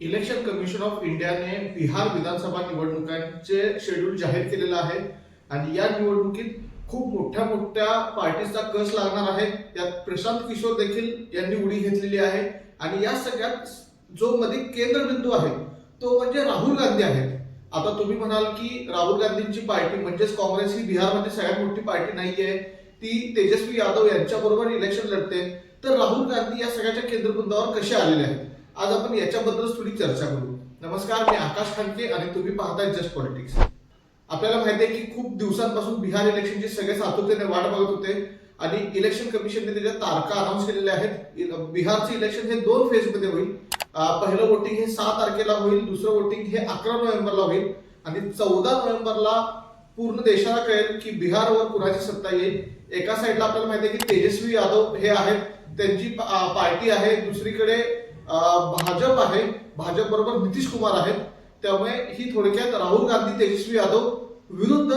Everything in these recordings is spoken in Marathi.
इलेक्शन कमिशन ऑफ इंडियाने बिहार विधानसभा निवडणुकांचे शेड्यूल जाहीर केलेलं आहे. आणि या निवडणुकीत खूप मोठ्या मोठ्या पार्टीचा कस लागणार आहे यात प्रशांत किशोर देखील यांनी उडी घेतलेली आहे. आणि या सगळ्यात जो मध्ये केंद्रबिंदू आहे तो म्हणजे राहुल गांधी आहेत. आता तुम्ही म्हणाल की राहुल गांधींची पार्टी म्हणजेच काँग्रेस ही बिहारमध्ये सगळ्यात मोठी पार्टी नाहीये ती तेजस्वी यादव यांच्याबरोबर इलेक्शन लढते. तर राहुल गांधी या सगळ्याच्या केंद्रबिंदूवर कसे आलेले आहेत? आज आपण याच्याबद्दलच थोडी चर्चा करू. नमस्कार मी आकाश खानके आणि तुम्ही पाहताय जस्ट पॉलिटिक्स. आपल्याला माहिती आहे की खूप दिवसांपासून बिहार इलेक्शनची सगळे सातत्याने वाट बघत होते आणि इलेक्शन कमिशनने त्याच्या तारखा अनाऊन्स केलेल्या आहेत. बिहारचे इलेक्शन हे दोन फेजमध्ये होईल. पहिलं वोटिंग हे सहा तारखेला होईल दुसरं वोटिंग हे अकरा नोव्हेंबरला होईल आणि चौदा नोव्हेंबरला पूर्ण देशाला कळेल की बिहारवर कुणाची सत्ता येईल. एका साईडला आपल्याला माहिती आहे की तेजस्वी यादव हे आहेत त्यांची पार्टी आहे दुसरीकडे भाजप आहे. भाजप बरोबर नितीश कुमार आहेत. त्यामुळे ही थोडक्यात राहुल गांधी तेजस्वी यादव विरुद्ध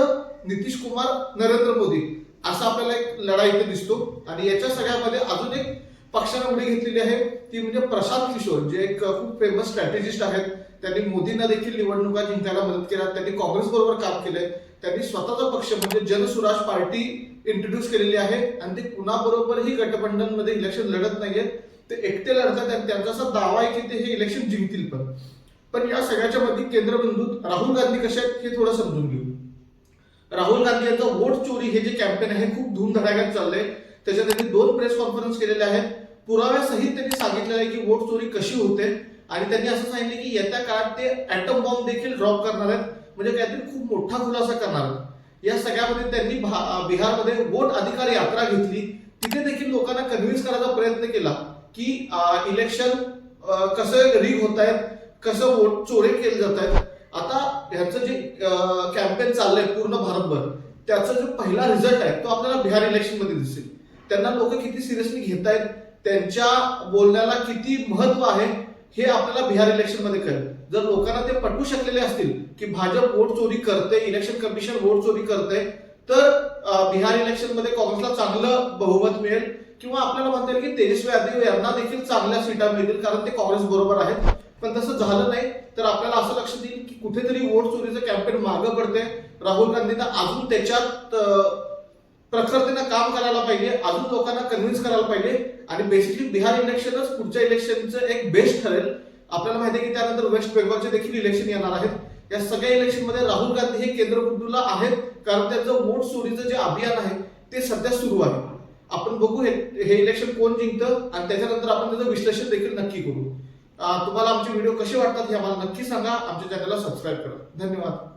नितीश कुमार नरेंद्र मोदी असा आपल्याला एक लढाई इथे दिसतो. आणि याच्या सगळ्यामध्ये अजून एक पक्षाने उडी घेतलेली आहे. ती म्हणजे प्रशांत किशोर जे एक खूप फेमस स्ट्रॅटेजिस्ट आहेत. त्यांनी मोदींना देखील निवडणुका जिंकायला मदत केल्या त्यांनी काँग्रेस बरोबर काम केलंय. त्यांनी स्वतःचा पक्ष म्हणजे जनसुराज पार्टी इंट्रोड्यूस केलेली आहे. आणि ते कुणाबरोबरही गठबंधनमध्ये इलेक्शन लढत नाहीये. ते एकटे लढतात आणि त्यांचा असा दावा आहे की ते हे इलेक्शन जिंकतील पण. पण या सगळ्याच्या मध्ये केंद्रबिंदू राहुल गांधी कसे आहेत हे थोडं समजून घेऊ. राहुल गांधी यांचं वोट चोरी हे जे कॅम्पेन आहे खूप धूमधडाक्यात चाललंय. त्याच्यात त्यांनी दोन प्रेस कॉन्फरन्स केलेल्या आहेत. पुराव्यासहित त्यांनी सांगितलेलं आहे की वोट चोरी कशी होते आणि त्यांनी असं सांगितलं की येत्या काळात ते ऍटम बॉम्ब देखील ड्रॉप करणार आहेत. म्हणजे काहीतरी खूप मोठा खुलासा करणार आहेत. या सगळ्यामध्ये त्यांनी भा- बिहारमध्ये वोट अधिकार यात्रा घेतली. तिथे देखील लोकांना कन्व्हिन्स करायचा प्रयत्न केला. की इलेक्शन कसं रिग होत आहेत कसं वोट चोरी केले जात आहेत आता ह्याचं जे कॅम्पेन चाललंय पूर्ण भारतभर त्याचा जो पहिला रिझल्ट आहे तो आपल्याला बिहार इलेक्शनमध्ये दिसेल. त्यांना लोक किती सिरियसली घेत आहेत त्यांच्या बोलण्याला किती महत्त्व आहे हे आपल्याला बिहार इलेक्शनमध्ये कळेल. जर लोकांना ते पटवू शकलेले असतील की भाजप वोट चोरी करते इलेक्शन कमिशन वोट चोरी करते तर बिहार इलेक्शनमध्ये काँग्रेसला चांगलं बहुमत मिळेल किंवा आपल्याला म्हणता येईल की तेजस्वी यादव यांना देखील चांगल्या सीटा मिळतील कारण ते काँग्रेस बरोबर आहेत. पण तसं झालं नाही तर आपल्याला असं लक्षात येईल की कुठेतरी वोट चोरीचं कॅम्पेन मागं पडते राहुल गांधींना अजून त्याच्यात प्रखरतेनं काम करायला पाहिजे अजून लोकांना कन्व्हिन्स करायला पाहिजे. आणि बेसिकली बिहार इलेक्शनच पुढच्या इलेक्शनचं एक बेस्ट ठरेल. आपल्याला माहिती आहे की त्यानंतर वेस्ट बेंगॉलचे देखील इलेक्शन येणार आहेत. या सगळ्या इलेक्शनमध्ये राहुल गांधी हे केंद्रबिंदूला आहेत. कारण त्यांचं वोट चोरीचं जे अभियान आहे ते सध्या सुरू आहे. आपण बघू हे हे इलेक्शन कोण जिंकतं आणि त्याच्यानंतर आपण त्याचं विश्लेषण देखील नक्की करू. तुम्हाला आमचे व्हिडिओ कसे वाटतात हे आम्हाला नक्की सांगा. आमच्या चॅनलला सबस्क्राईब करा. धन्यवाद.